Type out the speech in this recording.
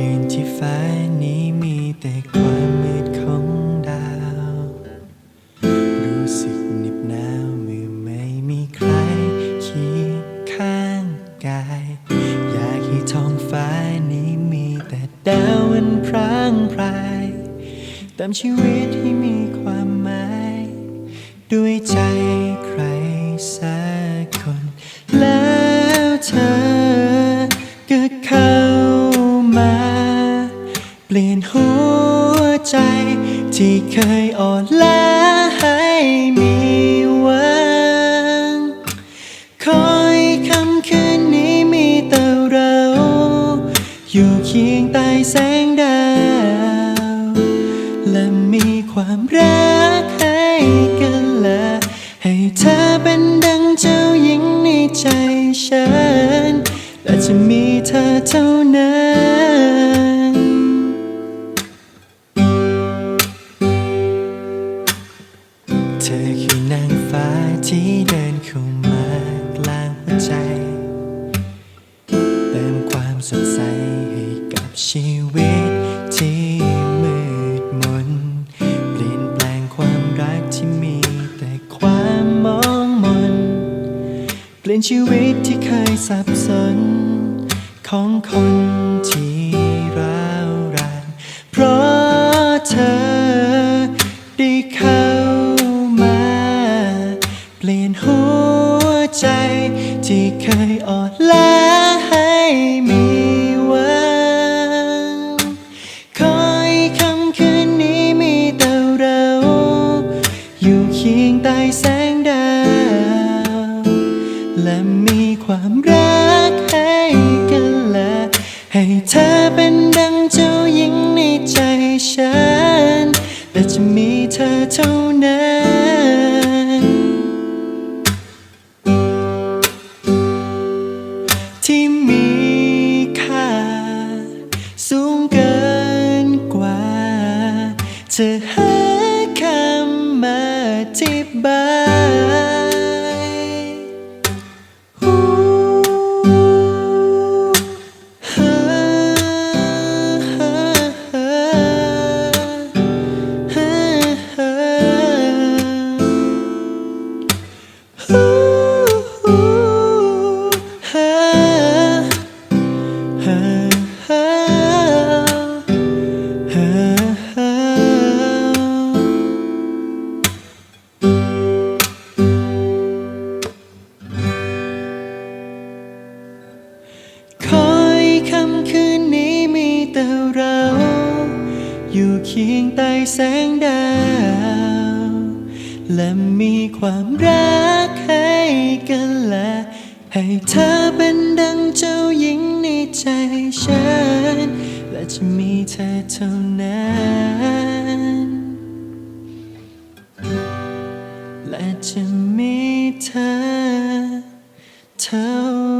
คืนที่ฟ้านี้มีแต่ความมืดของดาว รู้สึกหน็บหนาวเมื่อไม่มีใครคียงข้างกาย อยากให้ท้องฟ้านี้มีแต่ดาวันพร่างพรายติมชีวิตให้มีความหมาย ด้วยใจใครสักคน แล้วเธอก็เข้า ลี่ยนหัวใจ ที่เคยอ่อนล้าให้มีหวัง คอยคำคืนนี้มีแต่เรา อยู่เคียงใต้แสงดาว และมีความรักให้กันและให้เธอเป็นดังเจ้าหญิงในใจฉัน และจะมีเธอเท่านั้น เปลี่ยนชีวิตที่เคยสับสน ของคนที่ร้าวรานเพราะเธอได้เข้ามา เปลี่ยนหัวใจที่เคยอ่อนล้าให้มี ความรักให้กันและให้เธอเป็นดังเจ้าหญิงในใจฉันและจะมีเธอเท่านั้นที่มีค่า สูงเกินกว่าจะหาคำมาอธิบาย ค่ำคืนนี้มีแต่เรา อยู่เคียงใต้แสงดาว และมีความรักให้กันและให้เธอเป็นดังเจ้าหญิงในใจฉัน และจะมีเธอเท่านั้นและจะมีเธอเท่า